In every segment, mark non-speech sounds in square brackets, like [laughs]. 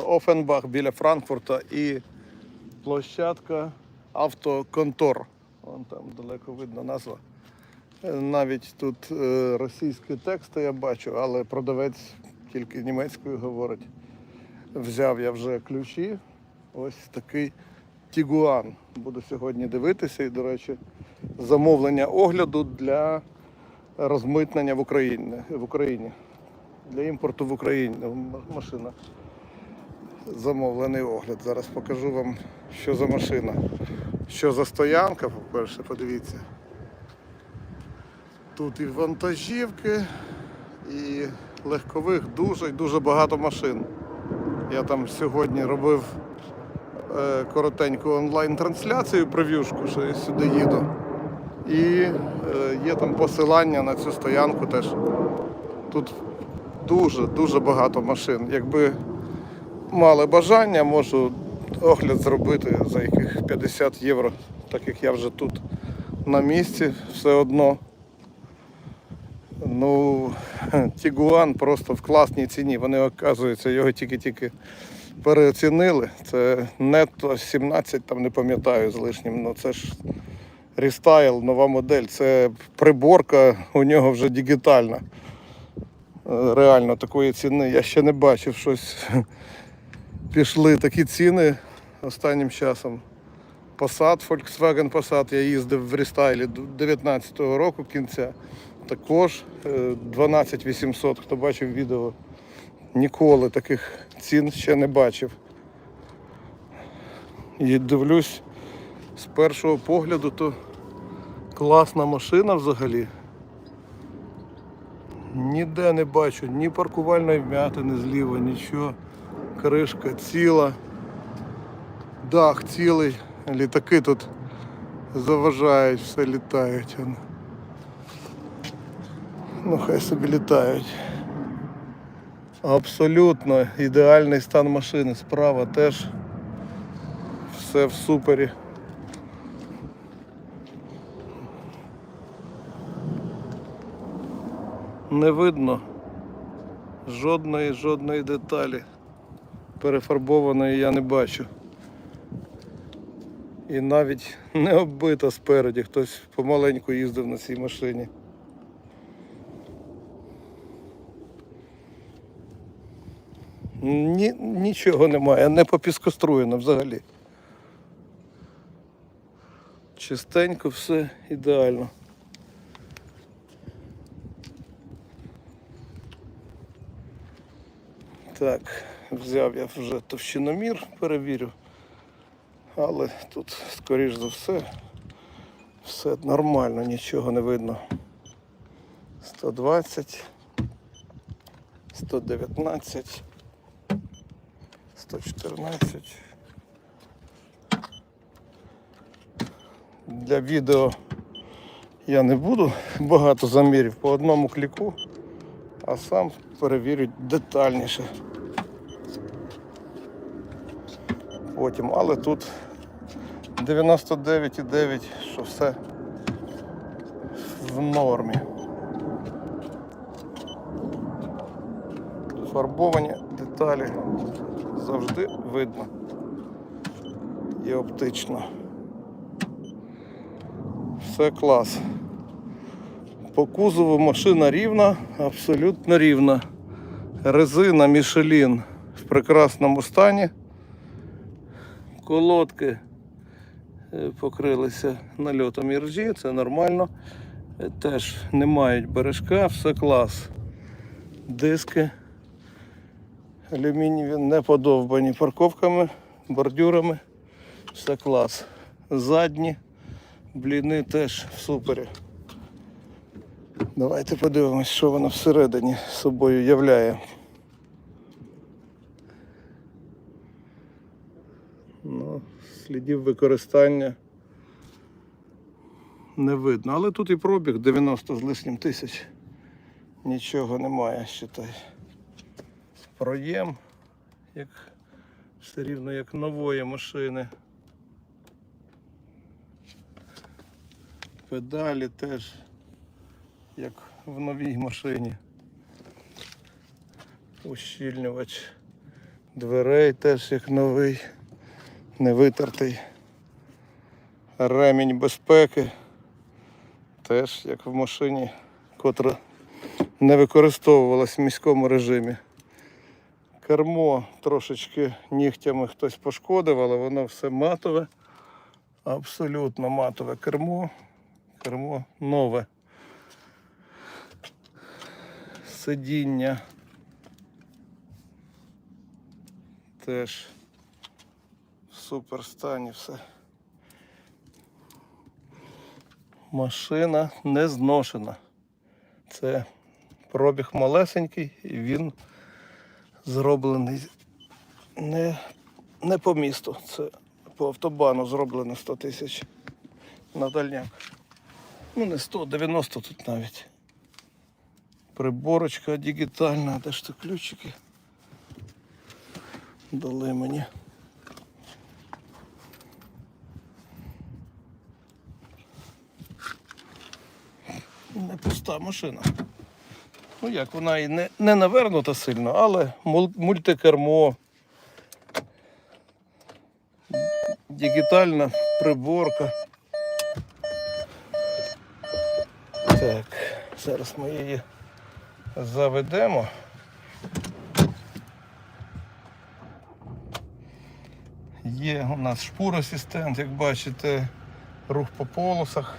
Офенбах біля Франкфурта і площадка Автоконтор. Вон там далеко видно назва. Е, Навіть тут е, російські тексти я бачу, але продавець тільки німецькою говорить. Взяв я вже ключі. Ось такий Тігуан. Буду сьогодні дивитися. І, до речі, замовлення огляду для розмитнення в Україні. В Україні. Для імпорту в Україні машина. Замовлений огляд. Зараз покажу вам, що за машина. Що за стоянка, по-перше, подивіться. Тут і вантажівки, і легкових дуже дуже багато машин. Я там сьогодні робив е, коротеньку онлайн-трансляцію, прев'юшку, що я сюди їду. І е, є там посилання на цю стоянку теж. Тут дуже дуже багато машин. Якби мали бажання, можу огляд зробити за яких 50 євро, так як я вже тут на місці все одно. Ну, [laughs] Тігуан просто в класній ціні. Вони, оказується, його тільки-тільки переоцінили. Це нетто 17, там не пам'ятаю з лишнім. Ну це ж рестайл, нова модель. Це приборка у нього вже дигітальна. Е, Реально такої ціни я ще не бачив щось. Пішли такі ціни останнім часом. Passat, Volkswagen Passat, я їздив в рестайлі 19-го року кінця. Також е, 12 800, хто бачив відео, ніколи таких цін ще не бачив. І дивлюсь, з першого погляду, то класна машина взагалі. Ніде не бачу ні паркувальної вмятини зліва, нічого. Кришка ціла, дах цілий, літаки тут заважають, все літають. Ну, хай собі літають. Абсолютно ідеальний стан машини. Справа теж все в супері. Не видно жодної жодної деталі. Перефарбованої я не бачу. І навіть не оббита спереді, хтось помаленьку їздив на цій машині. Ні, нічого немає, не попіскоструєно взагалі. Чистенько, все ідеально. Так, взяв я вже товщиномір, перевірю. Але тут, скоріш за все, все нормально, нічого не видно. 120, 119, 114. Для відео я не буду багато замірів по одному кліку, а сам перевірю детальніше. Потім, але тут 99,9, що все в нормі. Фарбовані деталі завжди видно і оптично. Все клас. По кузову машина рівна, абсолютно рівна. Резина Мішелін в прекрасному стані. Колодки е, покрилися нальотом іржі, це нормально. Е, Теж не мають бережка, все клас. Диски алюмінієві не подовбані парковками, бордюрами. Все клас. Задні бліни теж в супері. Давайте подивимось, що воно всередині собою являє. Ну, слідів використання не видно. Але тут і пробіг 90 з лишнім тисяч. Нічого немає, считай. Проєм, як все рівно як нової машини. Педалі теж як в новій машині. Ущільнювач Дверей теж як новий, не витертий. Ремінь безпеки. Теж як в машині, котра не використовувалась в міському режимі. Кермо трошечки нігтями хтось пошкодив, але воно все матове. Абсолютно матове кермо. Кермо нове. Сидіння. Теж супер стані все. Машина не зношена. Це пробіг малесенький і він зроблений не, не по місту. Це по автобану зроблено 100 тисяч на дальняк. Ну не 100, 90 тут навіть. Приборочка дигітальна, де ж то ключики? Дали мені. Пуста машина. Ну як, вона і не, не навернута сильно, але мультикермо, дигітальна приборка. Так, зараз ми її заведемо. Є у нас шпур-асистент, як бачите, рух по полосах.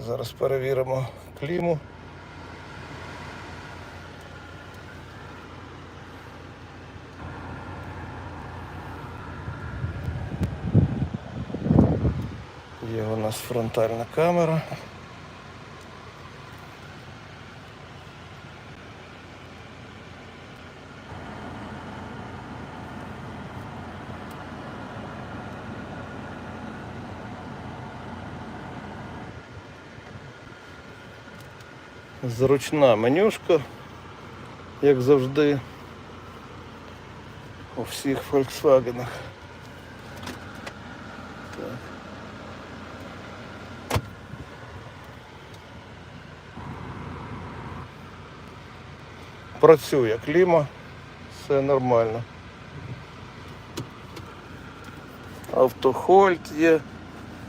Зараз перевіримо кліму. Є у нас фронтальна камера. Зручна менюшка, як завжди, у всіх Volkswagen. Так. Працює кліма, все нормально. Автохольд є,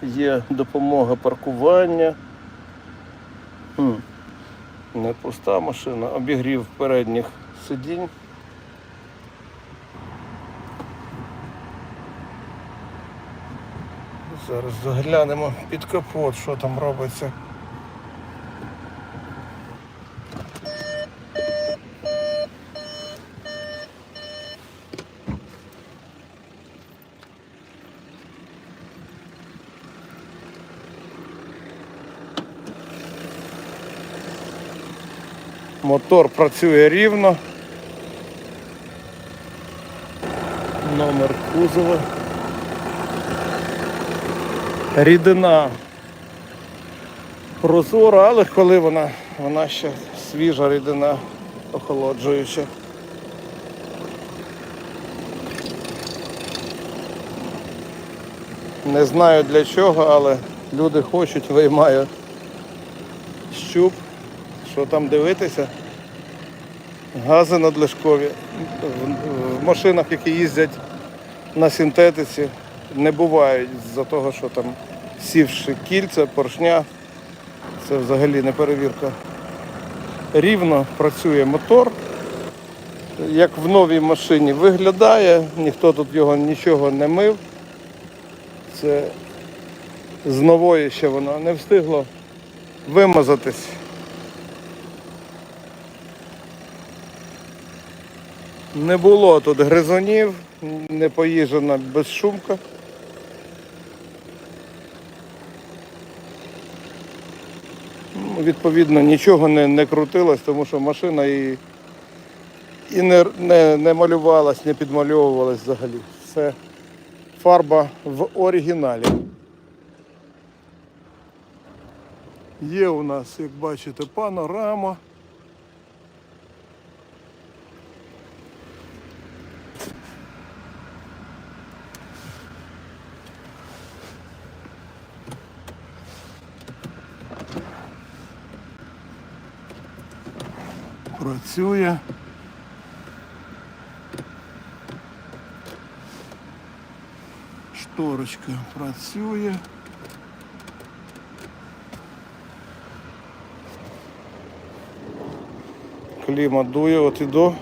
є допомога паркування. Не пуста машина, обігрів передніх сидінь. Зараз заглянемо під капот, що там робиться. Мотор працює рівно. Номер кузова. Рідина прозора, але коли вона, вона ще свіжа рідина охолоджуюча. Не знаю для чого, але люди хочуть, виймаю щуп. Що там дивитися? Гази надлишкові. В- машинах, які їздять на синтетиці, не бувають з-за того, що там сівши кільця, поршня. Це взагалі не перевірка. Рівно працює мотор. Як в новій машині виглядає, ніхто тут його нічого не мив. Це з нової ще воно не встигло вимазатись. Не було тут гризунів, не поїжджена безшумка. Ну, Відповідно, нічого не, не крутилось, тому що машина і, і не, не, не малювалась, не підмальовувалась взагалі. Все фарба в оригіналі. Є у нас, як бачите, панорама. працює. Шторочка працює. Кліма дує, от іду.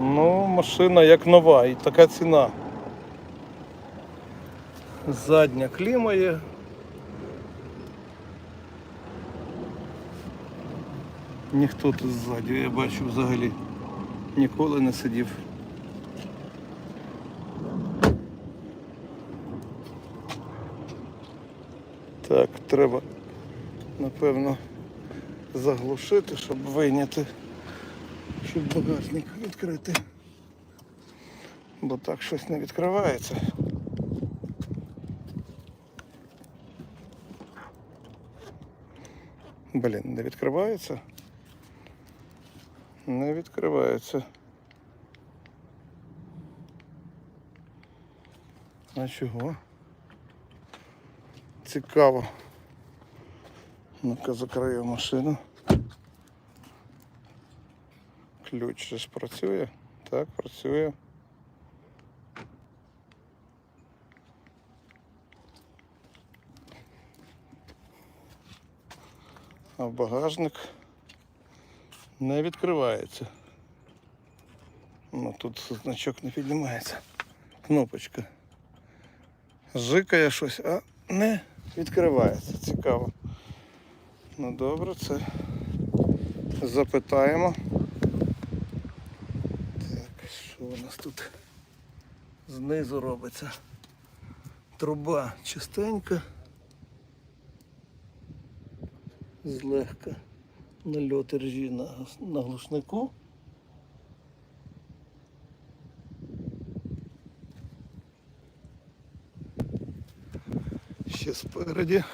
Ну, машина як нова і така ціна. Задня кліма є. Ніхто тут ззаді, я бачу взагалі ніколи не сидів. Так, треба, напевно, заглушити, щоб вийняти, щоб багажник відкрити. Бо так щось не відкривається. Блін, не відкривається? Не відкривається. А чого? Цікаво. Ну-ка закрию машину. Ключ же ж працює. Так, працює. А багажник не відкривається. Ну тут значок не піднімається. Кнопочка. Жикає щось, а не відкривається. Цікаво. Ну добре, це запитаємо. Так, що у нас тут знизу робиться? Труба чистенька. Злегка нальот ржі на, на глушнику. Ще спереді.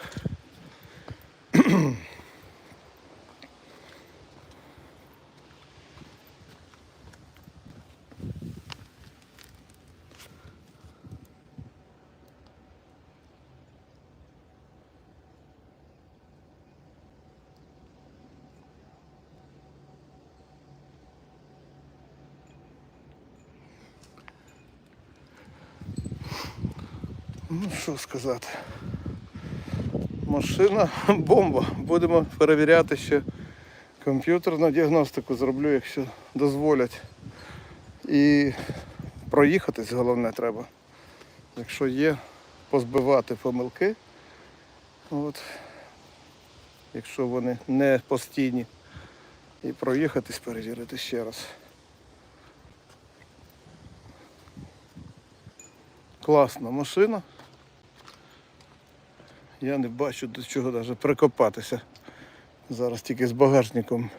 Ну що сказати. Машина [laughs] бомба. Будемо перевіряти ще комп'ютерну діагностику зроблю, якщо дозволять. І проїхатись головне треба. Якщо є, позбивати помилки. От. Якщо вони не постійні. І проїхатись, перевірити ще раз. Класна машина. Я не бачу до чого навіть прикопатися. Зараз тільки з багажником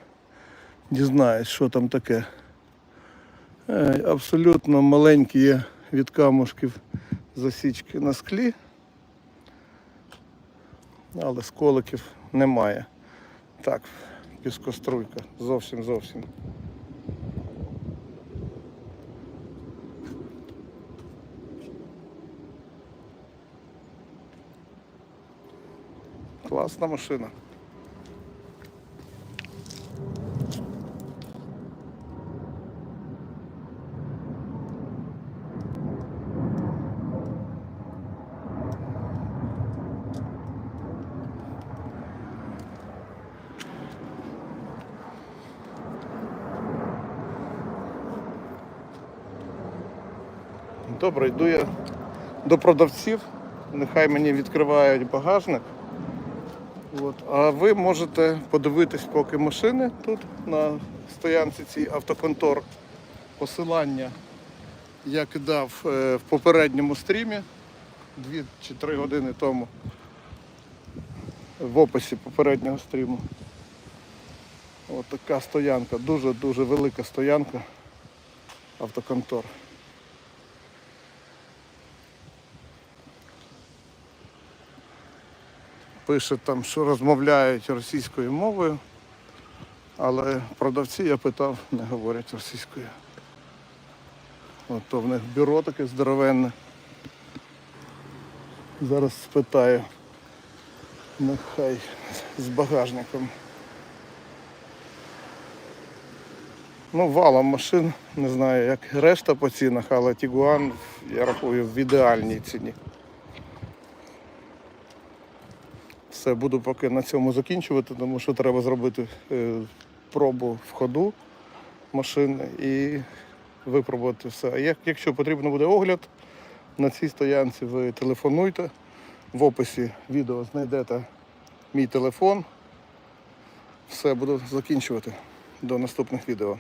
дізнаюсь, що там таке. Е, Абсолютно маленькі є від камушків засічки на склі, але сколиків немає. Так, піскоструйка. Зовсім зовсім. Класна машина. Добре, йду я до продавців. Нехай мені відкривають багажник. От. А ви можете подивитись поки машини тут на стоянці цій автоконтор. Посилання я кидав е, в попередньому стрімі 2 чи 3 години тому в описі попереднього стріму. От така стоянка, дуже-дуже велика стоянка автоконтор. Пише там, що розмовляють російською мовою, але продавці, я питав, не говорять російською. От то в них бюро таке здоровенне. Зараз спитаю, нехай з багажником. Ну, валом машин, не знаю, як решта по цінах, але Тігуан, я рахую, в ідеальній ціні. Все, буду поки на цьому закінчувати, тому що треба зробити е, пробу в ходу машини і випробувати все. А як, якщо потрібно буде огляд на цій стоянці, ви телефонуйте. В описі відео знайдете мій телефон. Все, буду закінчувати. До наступних відео.